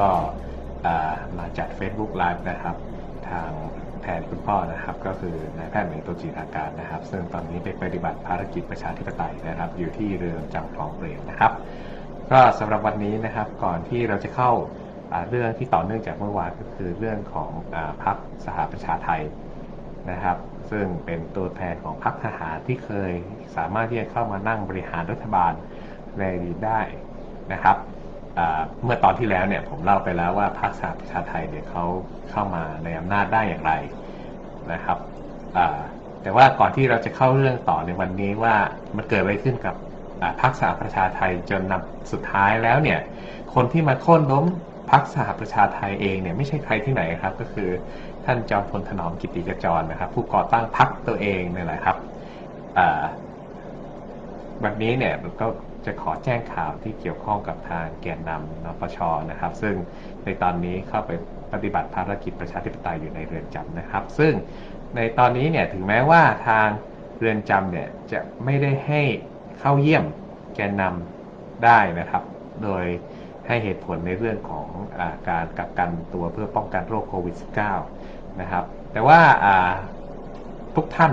ก็มาจัด Facebook Live นะครับทางแทนคุณพ่อนะครับ ก็คือนายแพทย์เหมงโตจิราการนะครับ ซึ่งตอนนี้ไปปฏิบัติภารกิจประชาธิปไตยนะครับ อยู่ที่เรือนจำคลองเปรมนะครับ ก็สำหรับวันนี้นะครับก่อนที่เราจะเข้าเรื่องที่ต่อเนื่องจากเมื่อวานก็คือเรื่องของอพรรคสหประชาไทยนะครับ ซึ่งเป็นตัวแทนของพรรคทหารที่เคยสามารถที่จะเข้ามานั่งบริหารรัฐบาลในอดีตได้นะครับ เมื่อตอนที่แล้วเนี่ยผมเล่าไปแล้วว่าพรรคสหประชาไทยเนี่ยเขาเข้ามาในอำนาจได้อย่างไรนะครับแต่ว่าก่อนที่เราจะเข้าเรื่องต่อในวันนี้ว่ามันเกิดอะไรขึ้นกับพรรคสหประชาไทยจนนำสุดท้ายแล้วเนี่ยคนที่มาโค่นล้มพรรคสหประชาไทยเองเนี่ยไม่ใช่ใครที่ไหนครับ ก็คือท่านจอมพลถนอมกิติกจรนะครับ ผู้ก่อตั้งพรรคตัวเองเนี่ยแหละครับอ่าวันนี้เนี่ยก็ จะขอแจ้งข่าวที่เกี่ยวข้องกับทางแกนนำนปชนะครับ ซึ่งในตอนนี้เข้าไปปฏิบัติภารกิจประชาธิปไตยอยู่ในเรือนจำนะครับ ซึ่งในตอนนี้เนี่ยถึงแม้ว่าทางเรือนจำเนี่ยจะไม่ได้ให้เข้าเยี่ยมแกนนำได้นะครับ โดยให้เหตุผลในเรื่องของอาการกักกันตัวเพื่อป้องกันโรคโควิด -19 นะครับ แต่ว่าอ่าทุกท่าน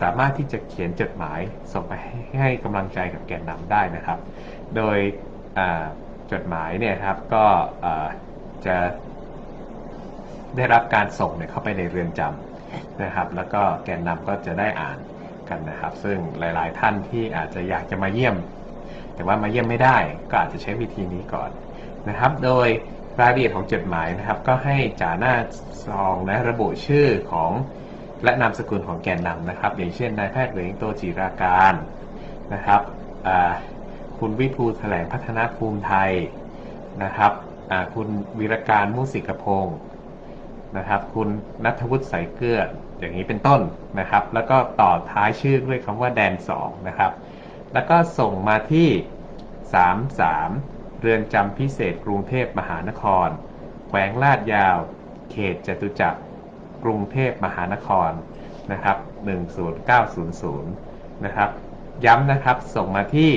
สามารถที่จะเขียนจดหมายส่งไปให้ให้กำลังใจกับแกนนำได้นะครับ โดยจดหมายเนี่ยครับก็จะได้รับการส่งเนี่ยเข้าไปในเรือนจำนะครับ แล้วก็แกนนำก็จะได้อ่านกันนะครับ ซึ่งหลาย ๆ ท่านที่อาจจะอยากจะมาเยี่ยม แต่ว่ามาเยี่ยมไม่ได้ก็อาจจะใช้วิธีนี้ก่อนนะครับ โดยรายละเอียดของจดหมายนะครับ ก็ให้จ่าหน้าซองนะระบุชื่อของ และนามสกุลของแกนนำนะครับ อย่างเช่นนายแพทย์เหวงโตจิราการนะครับคุณวิภูแถลงพัฒนาภูมิไทยนะครับคุณวิรการมุสิกพงศ์นะครับคุณนัทวุฒิใสายเกลืออย่างนี้เป็นต้นนะครับ แล้วก็ต่อท้ายชื่อด้วยคำว่าแดน 2 นะครับ แล้วก็ส่งมาที่ 33 เรือนจำพิเศษกรุงเทพมหานคร แขวงลาดยาว เขตจตุจักร กรุงเทพมหานครนะครับ10900นะครับย้ำนะครับส่งมาที่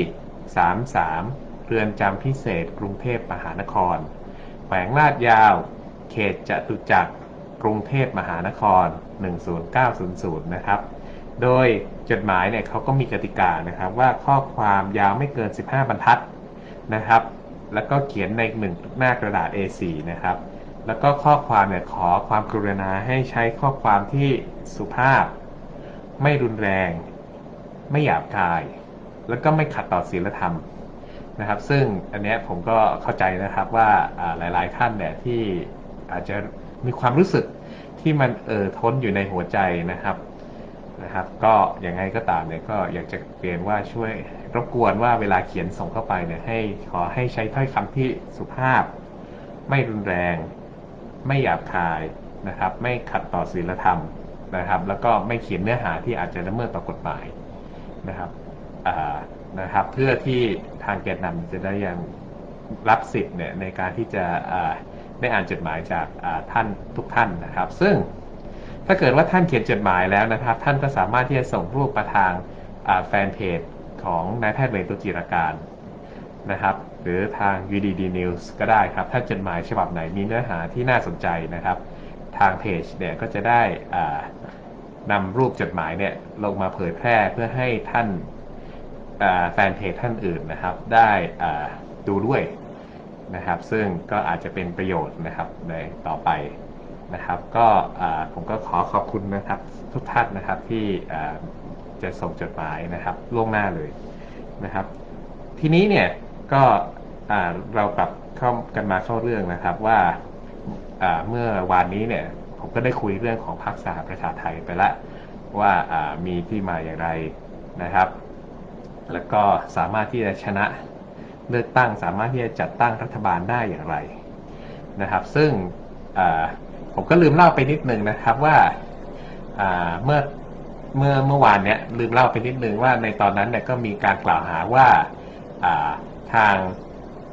33 เรือนจำพิเศษ กรุงเทพมหานคร แขวงลาดยาว เขตจตุจักร กรุงเทพมหานคร 10900นะครับโดยจดหมายเนี่ยเขาก็มีกติกานะครับว่าข้อความยาวไม่เกิน 15 บรรทัดนะครับ แล้วก็เขียนในหนึ่งหน้ากระดาษ A4 นะครับ แล้วก็ข้อความเนี่ยขอความกรุณาให้ใช้ข้อความที่สุภาพ ไม่รุนแรง ไม่หยาบคาย แล้วก็ไม่ขัดต่อศีลธรรมนะครับ ซึ่งอันนี้ผมก็เข้าใจนะครับว่าอ่าหลาย ๆ ท่านเนี่ยที่อาจจะมีความรู้สึกที่มันเอ่อท้นอยู่ในหัวใจนะครับนะครับ ก็ยังไงก็ตามเนี่ยก็อยากจะเรียนว่าช่วยรบกวนว่าเวลาเขียนส่งเข้าไปเนี่ยให้ขอให้ใช้ถ้อยคำที่สุภาพ ไม่รุนแรง ไม่หยาบคายนะครับ ไม่ขัดต่อศีลธรรมนะครับ แล้วก็ไม่เขียนเนื้อหาที่อาจจะละเมิดต่อกฎหมายนะครับนะครับ เพื่อที่ทางแกนนำจะได้ยังรับสิทธิ์เนี่ยในการที่จะได้อ่านจดหมายจากท่านทุกท่านนะครับ ซึ่งถ้าเกิดว่าท่านเขียนจดหมายแล้วนะครับ ท่านก็สามารถที่จะส่งรูปมาทางแฟนเพจของนายแพทย์เวรตุจิรการนะครับ หรือทาง UDD News ก็ได้ครับ ถ้าจดหมายฉบับไหนมีเนื้อหาที่น่าสนใจนะครับ ทางเพจเนี่ยก็จะได้นำรูปจดหมายเนี่ยลงมาเผยแพร่เพื่อให้ท่านแฟนเพจท่านอื่นนะครับ ได้ดูด้วยนะครับ ซึ่งก็อาจจะเป็นประโยชน์นะครับในต่อไปนะครับ ก็ผมก็ขอขอบคุณนะครับทุกท่านนะครับที่จะส่งจดหมายนะครับล่วงหน้าเลยนะครับ ทีนี้เนี่ยก็ เรากลับเข้ากันมาเข้าเรื่องนะครับว่าเมื่อวานนี้เนี่ยผมก็ได้คุยเรื่องของพรรคสหประชาไทยไปแล้วว่ามีที่มาอย่างไรนะครับ แล้วก็สามารถที่จะชนะเลือกตั้ง สามารถที่จะจัดตั้งรัฐบาลได้อย่างไรนะครับ ซึ่งผมก็ลืมเล่าไปนิดนึงนะครับว่าเมื่อเมื่อเมื่อวานเนี้ยลืมเล่าไปนิดนึงว่าในตอนนั้นเนี่ยก็มีการกล่าวหาว่าทาง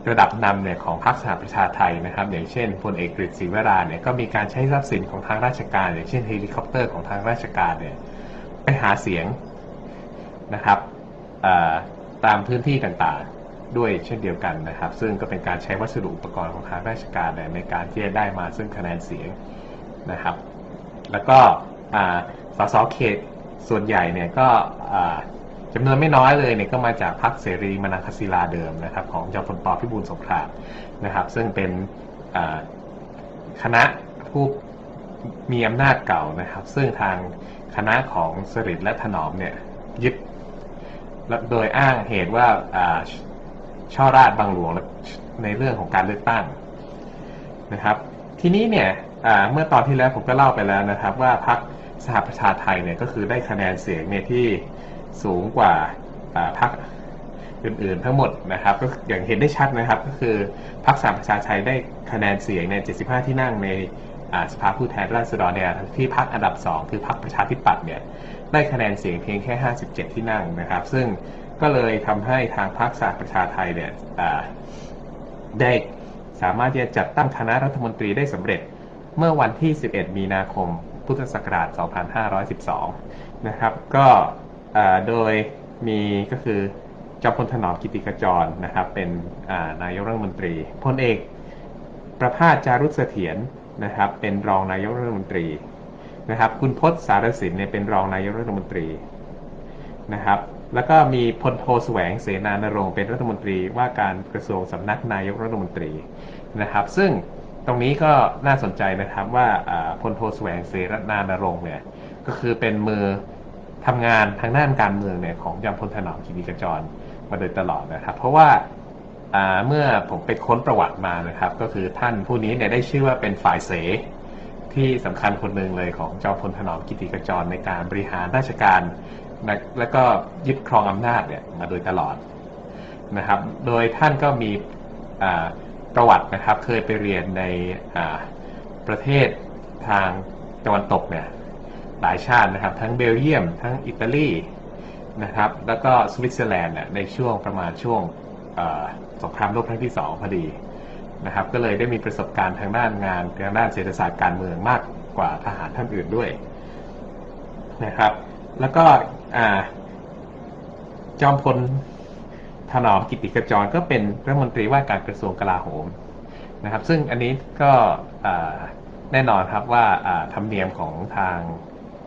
ระดับนำเนี่ยของพรรคสหประชาไทยนะครับ อย่างเช่นพลเอกกฤษศรีวราเนี่ยก็มีการใช้ทรัพย์สินของทางราชการ อย่างเช่นเฮลิคอปเตอร์ของทางราชการเนี่ยไปหาเสียงนะครับตามพื้นที่ต่างๆด้วยเช่นเดียวกันนะครับ ซึ่งก็เป็นการใช้วัสดุอุปกรณ์ของทางราชการในการที่จะได้มาซึ่งคะแนนเสียงนะครับ แล้วก็สสเขตส่วนใหญ่เนี่ยก็ จำนวนไม่น้อยเลยเนี่ยก็มาจากพรรคเสรีมนังคศิลาเดิมนะครับของจอมพลปพิบูลสงครามนะครับ ซึ่งเป็นคณะผู้มีอำนาจเก่านะครับ ซึ่งทางคณะของสฤษดิ์และถนอมเนี่ยยึดและโดยอ้างเหตุว่าอ่าช่อราชบางหลวงในเรื่องของการเลือกตั้งนะครับ ทีนี้เนี่ยอ่าเมื่อตอนที่แล้วผมก็เล่าไปแล้วนะครับ ว่าพรรคสหประชาไทยเนี่ยก็คือได้คะแนนเสียงเนี่ยที่ สูงกว่าพรรคอื่นๆทั้งหมดนะครับก็อย่างเห็นได้ชัดนะครับ ก็คือพรรคสหประชาไทยได้คะแนนเสียงใน 75 ที่นั่งในสภาผู้แทนราษฎรเนี่ยที่พรรคอันดับ 2 คือพรรคประชาธิปัตย์เนี่ยได้คะแนนเสียงเพียงแค่ 57 ที่นั่งนะครับ ซึ่งก็เลยทำให้ทางพรรคสหประชาไทยเนี่ยได้สามารถที่จะจัดตั้งคณะรัฐมนตรีได้สำเร็จเมื่อวันที่ 11 มีนาคม พุทธศักราช 2512 นะครับ ก็ โดยมีก็คือจอมพลถนอมกิติกจรนะครับ เป็นนายกรัฐมนตรีพลเอกประภาสจารุเสถียรนะครับ เป็นรองนายกรัฐมนตรีนะครับ คุณพจน์สารสินเนี่ยเป็นรองนายกรัฐมนตรีนะครับ แล้วก็มีพลโทแสวงเสนานรงค์เป็นรัฐมนตรีว่าการกระทรวงสำนักนายกรัฐมนตรีนะครับ ซึ่งตรงนี้ก็น่าสนใจนะครับว่าพลโทแสวงเสนานรงค์เนี่ยก็คือเป็นมือ ทำงานทางด้านการเมืองเนี่ยของจอมพลถนอมกิติกจรมาโดยตลอดนะครับ เพราะว่าเมื่อผมไปค้นประวัติมานะครับ ก็คือท่านผู้นี้เนี่ยได้ชื่อว่าเป็นฝ่ายเส ที่สำคัญคนหนึ่งเลยของจอมพลถนอมกิติกจรในการบริหารราชการและก็ยึดครองอำนาจเนี่ยมาโดยตลอดนะครับ โดยท่านก็มีประวัตินะครับ เคยไปเรียนในประเทศทางตะวันตกเนี่ย หลายชาตินะครับ ทั้งเบลเยียม ทั้งอิตาลีนะครับ แล้วก็สวิตเซอร์แลนด์ในช่วงประมาณช่วงสงครามโลกครั้งที่สองพอดีนะครับ ก็เลยได้มีประสบการณ์ทางด้านงานทางด้านเศรษฐศาสตร์การเมืองมากกว่าทหารท่านอื่นด้วยนะครับ แล้วก็จอมพลถนอมกิติกจรก็เป็นรัฐมนตรีว่าการกระทรวงกลาโหมนะครับ ซึ่งอันนี้ก็แน่นอนครับว่าธรรมเนียมของทาง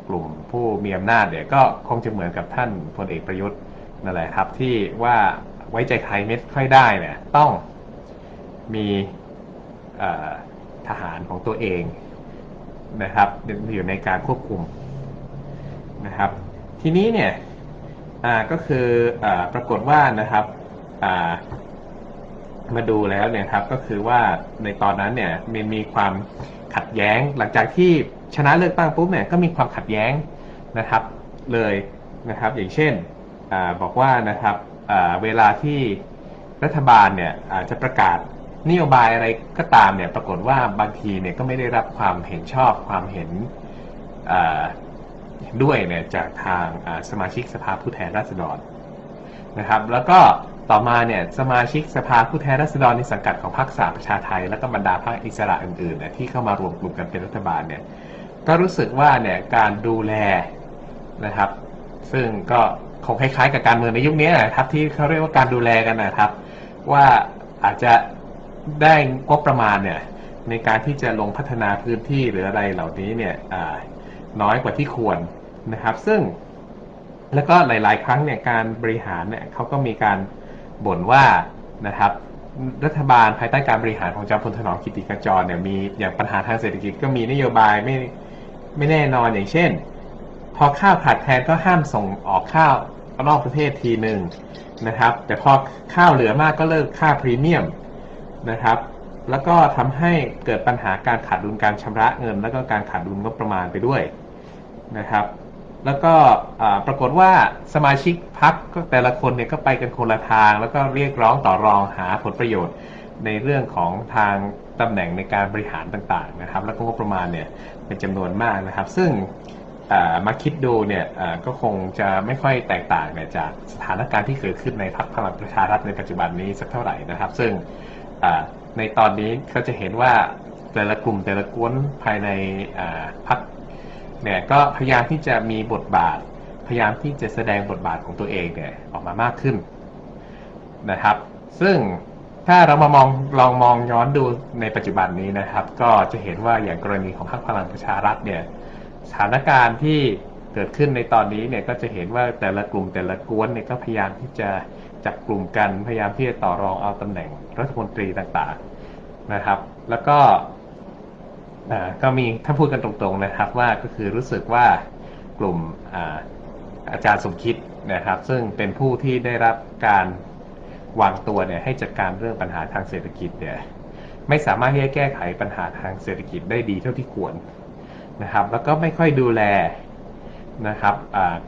กลุ่มผู้มีอำนาจเนี่ยก็คงจะเหมือนกับท่านพลเอกประยุทธ์นั่นแหละครับ ที่ว่าไว้ใจใครไม่ค่อยได้เนี่ยต้องมีทหารของตัวเองนะครับอยู่ในการควบคุมนะครับ ทีนี้เนี่ยก็คืออปรากฏว่านะครับมาดูแล้วเนี่ยครับก็คือว่าในตอนนั้นเนี่ยมันมีความ ขัดแย้ง หลังจากที่ชนะเลือกตั้งปุ๊บเนี่ยก็มีความขัดแย้งนะครับเลยนะครับ อย่างเช่นอบอกว่านะครับเวลาที่รัฐบาลเนี่ยอาจจะประกาศนโยบายอะไรก็ตามเนี่ยปรากฏว่าบางทีเนี่ยก็ไม่ได้รับความเห็นชอบความเห็นด้วยเนี่ยจากทางสมาชิกสภาผู้แทนราษฎรนะครับ แล้วก็ ต่อมาเนี่ยสมาชิกสภาผู้แทนราษฎรในสังกัดของพรรคสหประชาไทย แล้วก็บรรดาพรรคอิสระอื่นๆเนี่ยที่เข้ามารวมกลุ่มกันเป็นรัฐบาลเนี่ยก็รู้สึกว่าเนี่ยการดูแลนะครับ ซึ่งก็คงคล้ายๆ กับการเมืองในยุคนี้นะครับที่เขาเรียกว่าการดูแลกันนะครับ ว่าอาจจะได้งบประมาณเนี่ยในการที่จะลงพัฒนาพื้นที่หรืออะไรเหล่านี้เนี่ยน้อยกว่าที่ควรนะครับ ซึ่งแล้วก็หลาย ๆ ครั้งเนี่ยการบริหารเนี่ยเขาก็มีการ บ่นว่านะครับรัฐบาลภายใต้การบริหารของจอมพลถนอมกิติกจรเนี่ยมีอย่างปัญหาทางเศรษฐกิจก็มีนโยบายไม่ไม่แน่นอนอย่างเช่น พอข้าวขาดแคลนก็ห้ามส่งออกข้าวนอกประเทศทีหนึ่งนะครับ แต่พอข้าวเหลือมากก็เลิกค่าพรีเมียมนะครับ แล้วก็ทำให้เกิดปัญหาการขาดดุลการชำระเงิน แล้วก็การขาดดุลงบประมาณไปด้วยนะครับ แล้วก็ปรากฏว่าสมาชิกพักก็แต่ละคนเนี่ยก็ไปกันคนละทาง แล้วก็เรียกร้องต่อรองหาผลประโยชน์ในเรื่องของทางตำแหน่งในการบริหารต่างๆนะครับ แล้วก็งบประมาณเนี่ยเป็นจำนวนมากนะครับ ซึ่งมาคิดดูเนี่ยก็คงจะไม่ค่อยแตกต่างเนี่ยจากสถานการณ์ที่เกิดขึ้นในพรรคพลังประชารัฐในปัจจุบันนี้สักเท่าไหร่นะครับ ซึ่งในตอนนี้ก็จะเห็นว่าแต่ละกลุ่มแต่ละกวนภายในพรรค เนี่ยก็พยายามที่จะมีบทบาท พยายามที่จะแสดงบทบาทของตัวเองเนี่ยออกมามากขึ้นนะครับ ซึ่งถ้าเรามามองลองมองย้อนดูในปัจจุบันนี้นะครับ ก็จะเห็นว่าอย่างกรณีของพรรคพลังประชารัฐเนี่ยสถานการณ์ที่เกิดขึ้นในตอนนี้เนี่ยก็จะเห็นว่าแต่ละกลุ่มแต่ละกวนเนี่ยก็พยายามที่จะจับกลุ่มกันพยายามที่จะต่อรองเอาตำแหน่งรัฐมนตรีต่างๆนะครับ แล้วก็ ก็มีถ้าพูดกันตรงๆนะครับว่าก็คือรู้สึกว่ากลุ่มอาอาจารย์สมคิดนะครับ ซึ่งเป็นผู้ที่ได้รับการวางตัวเนี่ยให้จัดการเรื่องปัญหาทางเศรษฐกิจเนี่ยไม่สามารถที่จะแก้ไขปัญหาทางเศรษฐกิจได้ดีเท่าที่ควรนะครับ แล้วก็ไม่ค่อยดูแลนะครับ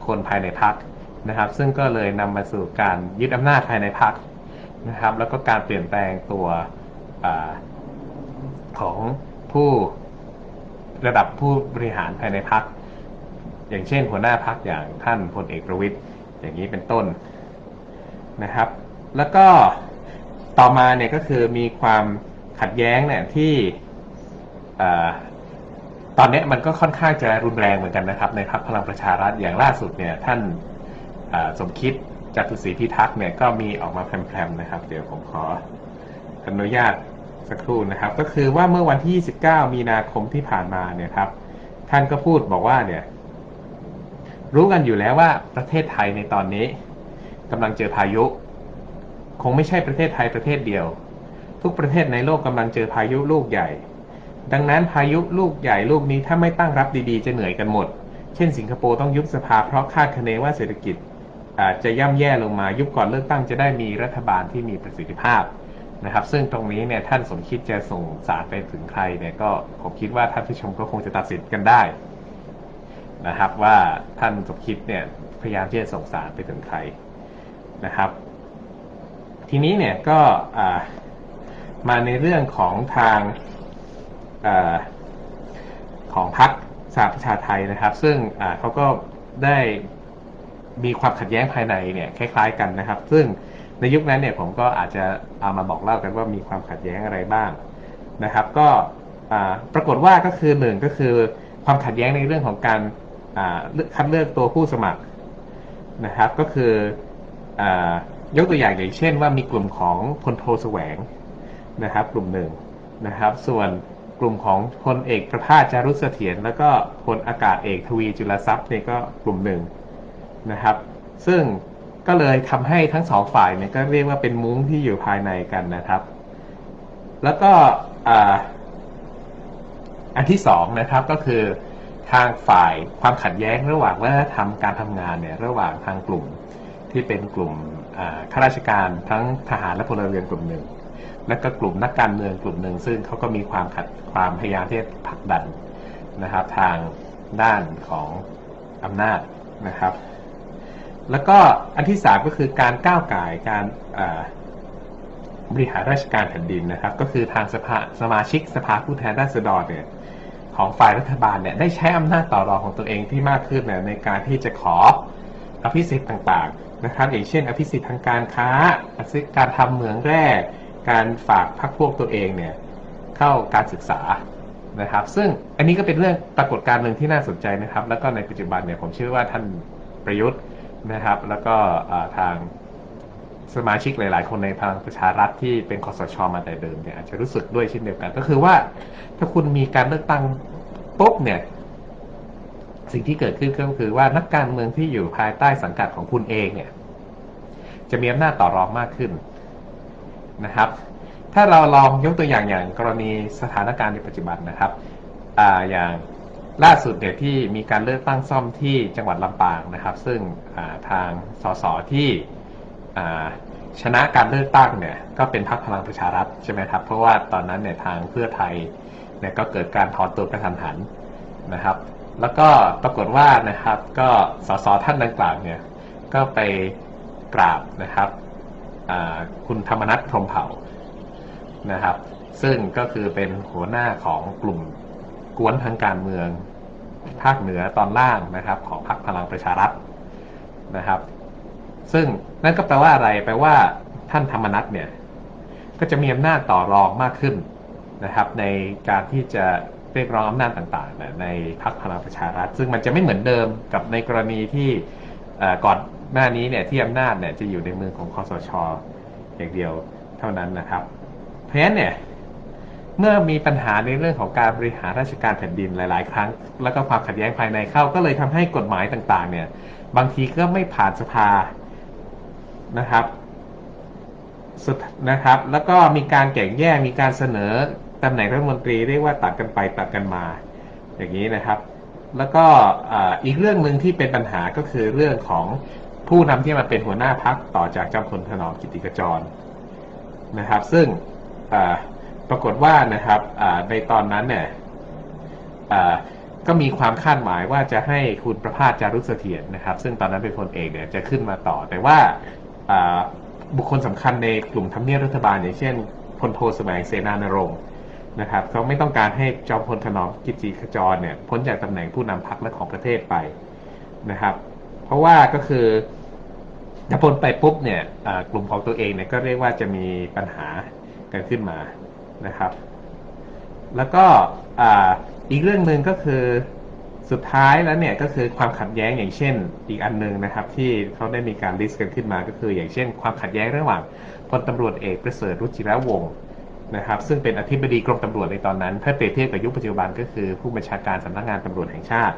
คนภายในพรรคนะครับ ซึ่งก็เลยนำมาสู่การยึดอำนาจภายในพรรคนะครับ แล้วก็การเปลี่ยนแปลงตัวอของผู้ ระดับผู้บริหารภายในพรรคอย่างเช่น หัวหน้าพรรคอย่างท่านพลเอกประวิตยอย่างนี้เป็นต้นนะครับ แล้วก็ต่อมาเนี่ยก็คือมีความขัดแย้งเนี่ยที่อตอนนี้มันก็ค่อนข้างจะรุนแรงเหมือนกันนะครับ ในพรรคพลังประชารัฐอย่างล่าสุดเนี่ยท่านสมคิดจตุศรีพิทักษ์เนี่ยก็มีออกมาแพรมๆนะครับ เดี๋ยวผมขออนุญาต สักครู่นะครับ ก็คือว่าเมื่อวันที่ 29 มีนาคมที่ผ่านมาเนี่ยครับ ท่านก็พูดบอกว่าเนี่ย รู้กันอยู่แล้วว่าประเทศไทยในตอนนี้กำลังเจอพายุ คงไม่ใช่ประเทศไทยประเทศเดียว ทุกประเทศในโลกกำลังเจอพายุลูกใหญ่ ดังนั้นพายุลูกใหญ่ลูกนี้ถ้าไม่ตั้งรับดีๆ จะเหนื่อยกันหมด เช่น สิงคโปร์ต้องยุบสภาเพราะคาดคะเนว่าเศรษฐกิจอาจจะย่ำแย่ลงมายุบก่อนเลือกตั้งจะได้มีรัฐบาลที่มีประสิทธิภาพ นะครับ ซึ่งตรงนี้เนี่ยท่านสมคิดจะส่งสารไปถึงใครเนี่ยก็ผมคิดว่าท่านผู้ชมก็คงจะตัดสินกันได้นะครับ ว่าท่านสมคิดเนี่ยพยายามที่จะส่งสารไปถึงใครนะครับ ทีนี้เนี่ยก็มาในเรื่องของทางอของพรรคสหประชาไทยนะครับ ซึ่งเขาก็ได้มีความขัดแย้งภายในเนี่ยคล้าย ๆ กันนะครับ ซึ่ง ในยุคนั้นเนี่ยผมก็อาจจะเอามาบอกเล่ากันว่ามีความขัดแย้งอะไรบ้างนะครับ ก็ปรากฏว่าก็คือหนึ่งก็คือความขัดแย้งในเรื่องของการคัดเลือกตัวผู้สมัครนะครับ ก็คืออยกตัวอย่างอย่างเช่นว่ามีกลุ่มของพลโทแสวงนะครับ กลุ่มหนึ่งนะครับ ส่วนกลุ่มของพลเอกประภาสจารุเสถียรแล้วก็พลอากาศเอกทวีจุลทรัพย์เนี่ยก็กลุ่มหนึ่งนะครับ ซึ่ง ก็เลยทำให้ทั้งสองฝ่ายเนี่ยก็เรียกว่าเป็นมุ้งที่อยู่ภายในกันนะครับ แล้วก็อันที่สองนะครับก็คือทางฝ่ายความขัดแย้งระหว่างวัฒนธรรมการทำงานเนี่ยระหว่างทางกลุ่มที่เป็นกลุ่มข้าราชการทั้งทหารและพลเรือนกลุ่มหนึ่ง และก็กลุ่มนักการเมืองกลุ่มหนึ่ง ซึ่งเขาก็มีความขัดความพยายามที่จะผลักดันนะครับ ทางด้านของอำนาจนะครับ แล้วก็อันที่สามก็คือการก้าวไก่การบริหารราชการแผ่นดินนะครับ ก็คือทางสภาสมาชิกสภาผู้แทนราษฎรเนี่ยของฝ่ายรัฐบาลเนี่ยได้ใช้อำนาจต่อรองของตัวเองที่มากขึ้นเนี่ยในการที่จะขออภิสิทธิ์ต่างๆนะครับ อย่างเช่น อภิสิทธิ์ทางการค้าการทำเหมืองแร่การฝากพรรคพวกตัวเองเนี่ยเข้าการศึกษานะครับ ซึ่งอันนี้ก็เป็นเรื่องปรากฏการณ์หนึ่งที่น่าสนใจนะครับ แล้วก็ในปัจจุบันเนี่ยผมเชื่อว่าท่านประยุทธ์ นะครับ แล้วก็ทางสมาชิกหลาย ๆ คนในพลังประชารัฐที่เป็นคอสชมาแต่เดิมเนี่ยอาจจะรู้สึกด้วยเช่นเดียวกัน ก็คือว่าถ้าคุณมีการเลือกตั้งปุ๊บเนี่ย สิ่งที่เกิดขึ้นก็คือว่านักการเมืองที่อยู่ภายใต้สังกัดของคุณเองเนี่ย จะมีอำนาจต่อรองมากขึ้นนะครับ ถ้าเราลองยกตัวอย่างอย่างกรณีสถานการณ์ในปัจจุบันนะครับออย่าง ล่าสุดเนี่ยที่มีการเลือกตั้งซ่อมที่จังหวัดลำปางนะครับ ซึ่งาทางสสที่ชนะการเลือกตั้งเนี่ยก็เป็นพรรคพลังประชารัฐใช่ไหมครับ เพราะว่าตอนนั้นเนี่ยทางเพื่อไทยเนี่ยก็เกิดการถอนตัวกระทันหันนะครับ แล้วก็ปรากฏว่านะครับก็สสท่านดังกล่าวเนี่ยก็ไปกราบนะครับคุณธรรมนัฐพรหมเผ่านะครับ ซึ่งก็คือเป็นหัวหน้าของกลุ่ม กวนทางการเมืองภาคเหนือตอนล่างนะครับ ของพรรคพลังประชารัฐนะครับ ซึ่งนั่นก็แปลว่าอะไรแปลว่าท่านธรรมนัฐเนี่ยก็จะมีอำนาจต่อรองมากขึ้นนะครับ ในการที่จะเรียกร้องอำนาจต่างๆ ในพรรคพลังประชารัฐ ซึ่งมันจะไม่เหมือนเดิมกับในกรณีที่ก่อนหน้านี้เนี่ยที่อำนาจเนี่ยจะอยู่ในมือของคอสช อย่างเดียวเท่านั้นนะครับ เพราะฉะนั้นเนี่ย เมื่อมีปัญหาในเรื่องของการบริหารราชการแผ่นดินหลาย ๆ ครั้ง แล้วก็ความขัดแย้งภายในเข้าก็เลยทำให้กฎหมายต่าง ๆ เนี่ย บางทีก็ไม่ผ่านสภานะครับสุดนะครับ แล้วก็มีการแข่งแย่งมีการเสนอตำแหน่งรัฐมนตรีเรียกว่าตัดกันไปตัดกันมา อย่างนี้นะครับ แล้วก็อีกเรื่องหนึ่งที่เป็นปัญหาก็คือเรื่องของผู้นำที่มาเป็นหัวหน้าพักต่อจากจอมพลถนอมกิติกจรนะครับ ซึ่งอ ปรากฏว่านะครับในตอนนั้นเนี่ยก็มีความคาดหมายว่าจะให้คุณประภาสจารุเสถียรนะครับ ซึ่งตอนนั้นเป็นพลเอกเนี่ยจะขึ้นมาต่อ แต่ว่าบุคคลสำคัญในกลุ่มทำเนียบรัฐบาล อย่างเช่นพลโทแสวงเสนานรงค์นะครับเขาไม่ต้องการให้จอมพลถนอมกิจจีขจรเนี่ยพ้นจากตำแหน่งผู้นำพรรคและของประเทศไปนะครับ เพราะว่าก็คือถ้าพ้นไปปุ๊บเนี่ยกลุ่มของตัวเองเนี่ยก็เรียกว่าจะมีปัญหากันขึ้นมา นะครับ แล้วก็อีกเรื่องหนึ่งก็คือสุดท้ายแล้วเนี่ยก็คือความขัดแย้งอย่างเช่น อีกอันหนึงนะครับ ที่เขาได้มีการลิสต์กันขึ้นมาก็คือ อย่างเช่น ความขัดแย้งระหว่างพลตำรวจเอกประเสริฐรุจิระวงศ์นะครับ ซึ่งเป็นอธิบดีกรมตำรวจในตอนนั้น ถ้าเปรียบเทียบกับยุคปัจจุบันก็คือผู้บัญชาการสำนักงานตำรวจแห่งชาติ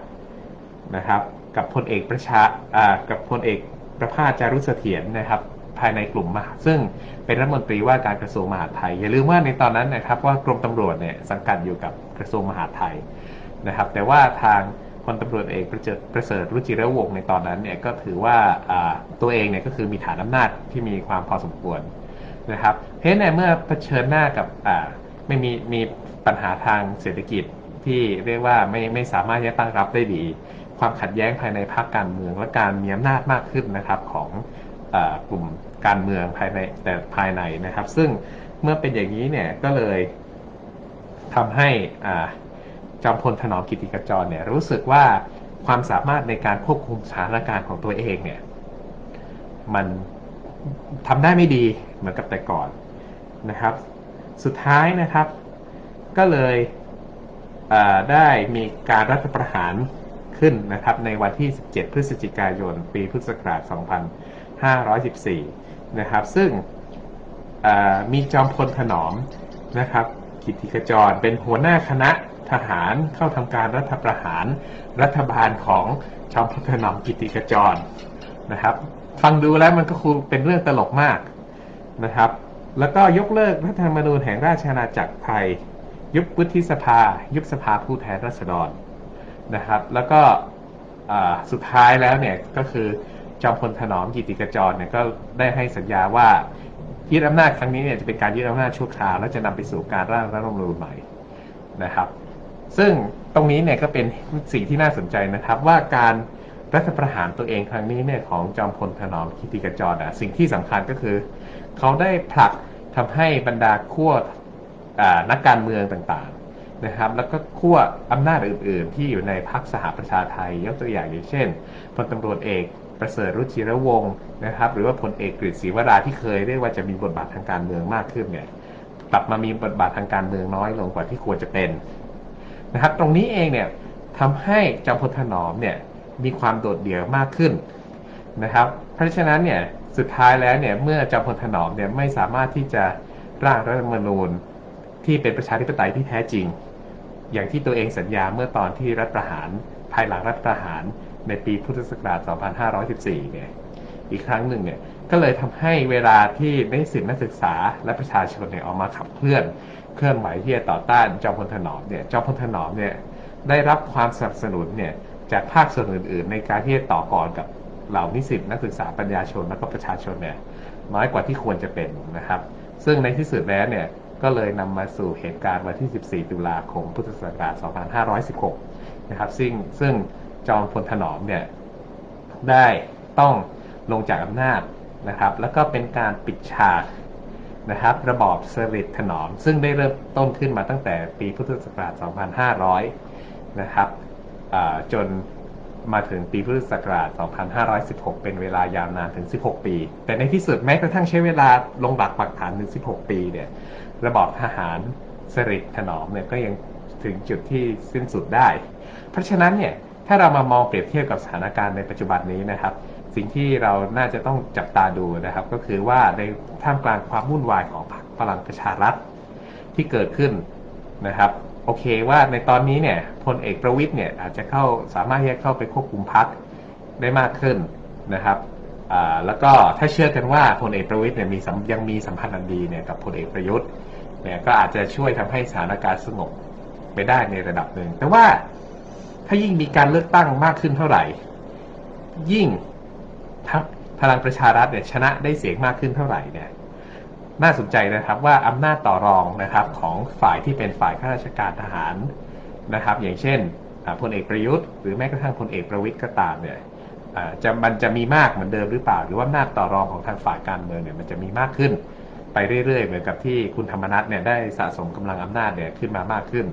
นะครับ กับพลเอกประชาอ่ากับพลเอกประภาสจารุเสถียรนะครับ ภายในกลุ่มมหาซึ่งเป็นรัฐมนตรีว่าการกระทรวงมหาดไทย อย่าลืมว่าในตอนนั้นนะครับว่ากรมตำรวจเนี่ยสังกัดอยู่กับกระทรวงมหาดไทยนะครับ แต่ว่าทางพลตำรวจเอกประเจิดประเสริฐรุจิระวงในตอนนั้นเนี่ยก็ถือว่าตัวเองเนี่ยก็คือมีฐานอำนาจที่มีความพอสมควรนะครับเพราะฉะนั้นเมื่อเผชิญหน้ากับไม่มีมีปัญหาทางเศรษฐกิจที่เรียกว่าไม่ไม่สามารถจะตั้งรับได้ดี ความขัดแย้งภายในพรรคการเมืองและการมีอำนาจมากขึ้นนะครับของ กลุ่มการเมืองภายในแต่ภายในนะครับ ซึ่งเมื่อเป็นอย่างนี้เนี่ยก็เลยทำให้จอมพลถนอมกิติกจรเนี่ยรู้สึกว่าความสามารถในการควบคุมสถานการณ์ของตัวเองเนี่ยมันทำได้ไม่ดีเหมือนกับแต่ก่อนนะครับ สุดท้ายนะครับก็เลยได้มีการรัฐประหารขึ้นนะครับในวันที่ 17 พฤศจิกายน ปีพุทธศักราช 2514 นะครับ ซึ่งมีจอมพลถนอมนะครับ กิติขจรเป็นหัวหน้าคณะทหารเข้าทำการรัฐประหารรัฐบาลของจอมพลถนอมกิติขจรนะครับ ฟังดูแล้วมันก็คงเป็นเรื่องตลกมากนะครับ แล้วก็ยกเลิกรัฐธรรมนูญแห่งราชอาณาจักรไทย ยุบวุฒิสภา ยุบสภาผู้แทนราษฎรนะครับ แล้วก็สุดท้ายแล้วเนี่ยก็คือ จอมพลถนอมกิติกจรเนี่ยก็ได้ให้สัญญาว่ายึดอำนาจครั้งนี้เนี่ยจะเป็นการยึดอำนาจชั่วคราวและจะนำไปสู่การร่างรัฐธรรมนูญใหม่นะครับ ซึ่งตรงนี้เนี่ยก็เป็นสิ่งที่น่าสนใจนะครับว่าการรัฐประหารตัวเองครั้งนี้เนี่ยของจอมพลถนอมกิติกจรอะสิ่งที่สำคัญก็คือ เขาได้ผลักทำให้บรรดาขั้วนักการเมืองต่างๆนะครับ แล้วก็ขั้วอำนาจอื่น ๆ ที่อยู่ในพรรคสหประชาไทยยกตัวอย่างอย่างเช่นพลตำรวจเอก ประเสริฐรุจิระวงศ์นะครับ หรือว่าพลเอกกฤษศรีวราที่เคยเรียกว่าจะมีบทบาททางการเมืองมากขึ้นเนี่ยกลับมามีบทบาททางการเมืองน้อยลงกว่าที่ควรจะเป็นนะครับ ตรงนี้เองเนี่ยทำให้จอมพลถนอมเนี่ยมีความโดดเดี่ยวมากขึ้นนะครับ เพราะฉะนั้นเนี่ยสุดท้ายแล้วเนี่ยเมื่อจอมพลถนอมเนี่ยไม่สามารถที่จะร่างรัฐธรรมนูญที่เป็นประชาธิปไตยที่แท้จริง อย่างที่ตัวเองสัญญาเมื่อตอนที่รัฐประหารภายหลังรัฐประหาร ในปีพุทธศักราช 2514 เนี่ย อีกครั้งหนึ่งเนี่ย ก็เลยทำให้เวลาที่นิสิตนักศึกษาและประชาชนเนี่ยออกมาขับเคลื่อน เคลื่อนไหวที่จะต่อต้านจอมพลถนอมเนี่ย จอมพลถนอมเนี่ยได้รับความสนับสนุนเนี่ยจากภาคส่วนอื่น ๆ ในการที่จะต่อกรกับเหล่านิสิตนักศึกษาปัญญาชนและก็ประชาชนเนี่ยน้อยกว่าที่ควรจะเป็นนะครับ ซึ่งในที่สุดแล้วเนี่ยก็เลยนำมาสู่เหตุการณ์วันที่ 14 ตุลาคม พุทธศักราช 2516 นะครับ ซึ่งซึ่ง จอมพลถนอมเนี่ยได้ต้องลงจากอำนาจนะครับ แล้วก็เป็นการปิดฉากนะครับ ระบอบเสริถนอม ซึ่งได้เริ่มต้นขึ้นมาตั้งแต่ปีพุทธศักราช 2500 นะครับจนมาถึงปีพุทธศักราช 2516 เป็นเวลายาวนานถึง 16 ปี แต่ในที่สุดแม้กระทั่งใช้เวลาลงหลักปักฐานถึง 16 ปีเนี่ย ระบอบทหารสฤษดิ์ถนอมเนี่ยก็ยังถึงจุดที่สิ้นสุดได้ เพราะฉะนั้นเนี่ย ถ้าเรามามองเปรียบเทียบกับสถานการณ์ในปัจจุบันนี้นะครับ สิ่งที่เราน่าจะต้องจับตาดูนะครับ ก็คือว่าในท่ามกลางความวุ่นวายของพรรคพลังประชารัฐที่เกิดขึ้นนะครับ โอเคว่าในตอนนี้เนี่ยพลเอกประวิตยเนี่ยอาจจะเข้าสามารถที่จะเข้าไปควบคุมพรรคได้มากขึ้นนะครับแล้วก็ถ้าเชื่อกันว่าพลเอกประวิตยเนี่ยมียังมีสัมพันธ์อันดีเนี่ยกับพลเอกประยุทธ์เนี่ยก็อาจจะช่วยทำให้สถานการณ์สงบไปได้ในระดับหนึ่งแต่ว่า ถ้ายิ่งมีการเลือกตั้งมากขึ้นเท่าไหร่ ยิ่งพลังประชารัฐเนี่ยชนะได้เสียงมากขึ้นเท่าไหร่เนี่ยน่าสนใจนะครับว่าอำนาจต่อรองนะครับของฝ่ายที่เป็นฝ่ายข้าราชการทหารนะครับ อย่างเช่นพลเอกประยุทธ์ หรือแม้กระทั่งพลเอกประวิตยก็ตามเนี่ยจะมันจะมีมากเหมือนเดิมหรือเปล่า หรือว่าอำนาจต่อรองของทางฝ่ายการเมืองเนี่ยมันจะมีมากขึ้น ไปเรื่อยๆ เหมือนกับที่คุณธรรมนัฐเนี่ยได้สะสมกำลังอำนาจเนี่ยขึ้นมามากขึ้น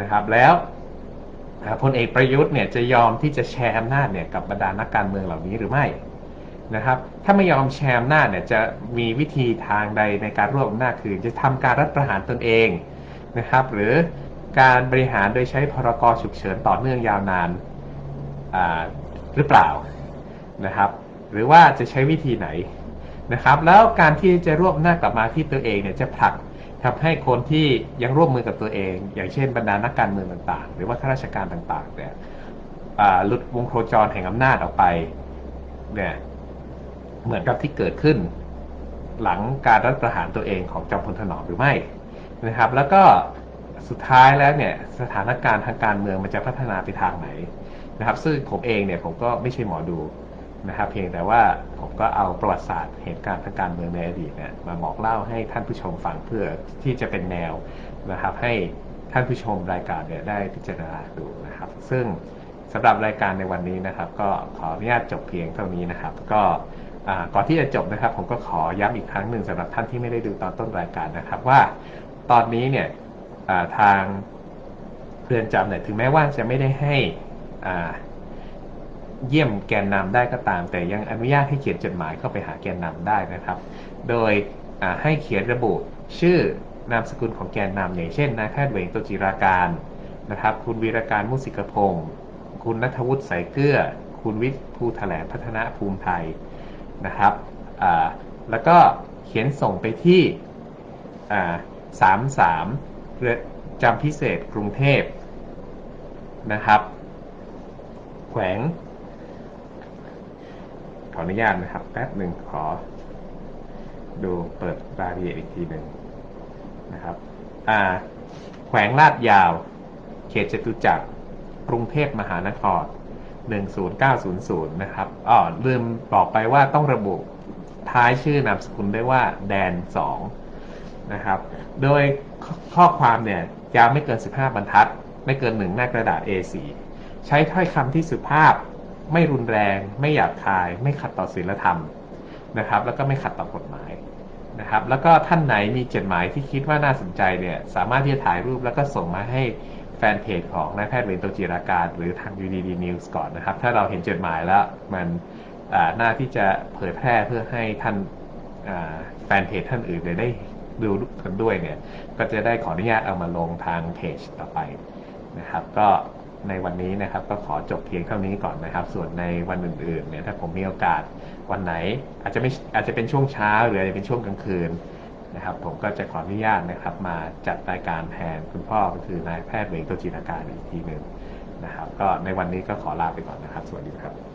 นะครับ แล้ว พลเอกประยุทธ์เนี่ยจะยอมที่จะแชร์อำนาจเนี่ยกับบรรดานักการเมืองเหล่านี้หรือไม่นะครับ ถ้าไม่ยอมแชร์อำนาจเนี่ยจะมีวิธีทางใดในการรวบอำนาจคือจะทำการรัฐประหารตนเองนะครับ หรือการบริหารโดยใช้พรกฉุกเฉินต่อเนื่องยาวนานหรือเปล่านะครับ หรือว่าจะใช้วิธีไหนนะครับ แล้วการที่จะรวบอำนาจกลับมาที่ตัวเองเนี่ยจะผลัก ทำให้คนที่ยังร่วมมือกับตัวเอง อย่างเช่นบรรดานักการเมืองต่างๆ หรือว่าข้าราชการต่างๆเนี่ยหลุดวงโครจรแห่งอำนาจออกไปเนี่ยเหมือนกับที่เกิดขึ้น หลังการรัฐประหารตัวเองของจอมพลถนอมหรือไม่นะครับ แล้วก็สุดท้ายแล้วเนี่ยสถานการณ์ทางการเมืองมันจะพัฒนาไปทางไหนนะครับ ซึ่งผมเองเนี่ยผมก็ไม่ใช่หมอดู นะครับเพียงแต่ว่าผมก็เอาประวัติศาสตร์เหตุการณ์ทางการเมืองในอดีตเนี่ยมาบอกเล่าให้ท่านผู้ชมฟังเพื่อที่จะเป็นแนวนะครับให้ท่านผู้ชมรายการเนี่ยได้พิจารณาดูนะครับ ซึ่งสำหรับรายการในวันนี้นะครับ ก็ขออนุญาตจบเพียงเท่านี้นะครับ ก็ก่อนที่จะจบนะครับ ผมก็ขอย้ำอีกครั้งหนึ่งสำหรับท่านที่ไม่ได้ดูตอนต้นรายการนะครับ ว่าตอนนี้เนี่ยทางเรือนจำเนี่ยถึงแม้ว่าจะไม่ได้ให้อ่า เยี่ยมแกนนำได้ก็ตาม แต่ยังอนุญาตให้เขียนจดหมายเข้าไปหาแกนนำได้นะครับ โดยให้เขียนระบุชื่อนามสกุลของแกนนำอย่างเช่นนายแพทย์เวงโตจิราการนะครับ คุณวีรการมุสิกพงศ์คุณนัทวุฒิสายเกลือคุณวิทย์ภูแถลงพัฒนาภูมิไทยนะครับแล้วก็เขียนส่งไปที่อ่าสามสามเรือนจำพิเศษกรุงเทพนะครับ แขวง ขออนุญาตนะครับแป๊บหนึ่งขอ ดูเปิดรายละเอียดอีกทีหนึ่งนะครับ อ่า แขวงลาดยาว เขตจตุจักรกรุงเทพมหานคร 10900 นะครับอ๋อลืมบอกไปว่าต้องระบุท้ายชื่อนามสกุลด้วยว่าแดน 2 นะครับ โดยข้อความเนี่ยยาวไม่เกิน 15 บรรทัด ไม่เกิน1หน้ากระดาษ A4 ใช้ถ้อยคำที่สุภาพ ไม่รุนแรง ไม่หยาบคาย ไม่ขัดต่อศีลธรรมนะครับ แล้วก็ไม่ขัดต่อกฎหมายนะครับ แล้วก็ท่านไหนมีจดหมายที่คิดว่าน่าสนใจเนี่ยสามารถที่จะถ่ายรูปแล้วก็ส่งมาให้แฟนเพจของนายแพทย์เวรโตจิราการ หรือทาง UDD News ก่อนนะครับ ถ้าเราเห็นจดหมายแล้วมันอ่าน่าที่จะเผยแพร่เพื่อให้ท่านอ่าแฟนเพจท่านอื่นเนี่ยได้ดูกันด้วยเนี่ย ก็จะได้ขออนุญาตเอามาลงทางเพจต่อไปนะครับ ก็ ในวันนี้นะครับก็ขอจบเพียงเท่านี้ก่อนนะครับ ส่วนในวันอื่นๆเนี่ยถ้าผมมีโอกาสวันไหน อาจจะไม่อาจจะเป็นช่วงเช้า หรืออาจจะเป็นช่วงกลางคืนนะครับ ผมก็จะขออนุญาตนะครับมาจัดรายการแทนคุณพ่อก็คือนายแพทย์เวงโตจินาการอีกทีหนึ่งนะครับ ก็ในวันนี้ก็ขอลาไปก่อนนะครับ สวัสดีครับ